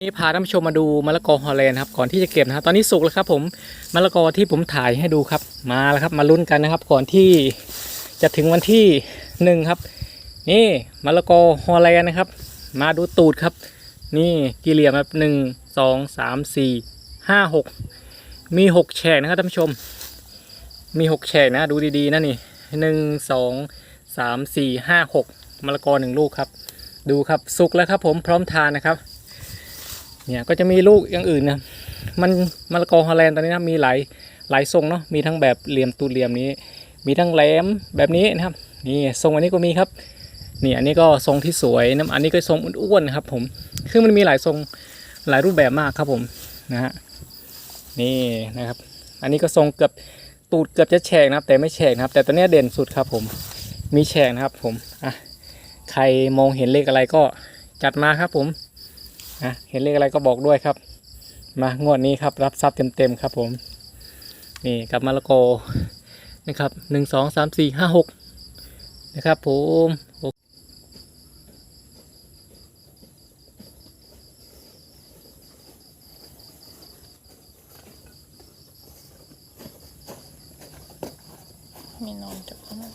นี่พาท่านผู้ชมมาดูมะละกอฮอลแลนด์ครับก่อนที่จะเก็บนะครับตอนนี้สุกแล้วครับผมมะละกอที่ผมถ่ายให้ดูครับมาแล้วครับมาลุ้นกันนะครับ ก่อนที่จะถึงวันที่หนึ่งครับ นี่มะละกอฮอลแลนด์นะครับ มาดูตูดครับ นี่กี่เหลี่ยมครับหนึ่งสองสามสี่ห้าหกมีหกแฉกนะครับท่านผู้ชม มีหกแฉกนะดูดีๆนะนี่หนึ่งสองสามสี่ห้าหกมะละกอหนึ่งลูกครับ ดูครับสุกแล้วครับผมพร้อมทานนะครับ เนี่ยก็จะมีลูกอย่างอื่นนะมันมะละกอฮอลแลนด์ตอนนี้นะมีหลายหลายทรงเนาะมีทั้งแบบเหลี่ยมตูดเหลี่ยมนี้ มีทั้งแหลมแบบนี้นะครับนี่ทรงอันนี้ก็มีครับนี่อันนี้ก็ทรงที่สวยนะอันนี้ก็ทรงอ้วนๆครับผมคือมันมีหลายทรงหลายรูปแบบมากครับผมนะฮะนี่นะครับ อันนี้ก็ทรงเกือบตูดเกือบจะแฉกนะครับ แต่ไม่แฉกนะครับ แต่ตัวนี้เด่นสุดครับผมมีแฉกนะครับผมอะใครมองเห็นเลขอะไรก็จัดมาครับผม นะเห็นเลขอะไรก็บอกด้วยครับ มางวดนี้ครับรับทรัพย์เต็มๆครับผม นี่กับมะละกอนะครับหนึ่งสองสามสี่ห้าหกนะครับผมมีนอนจากข้างหน้า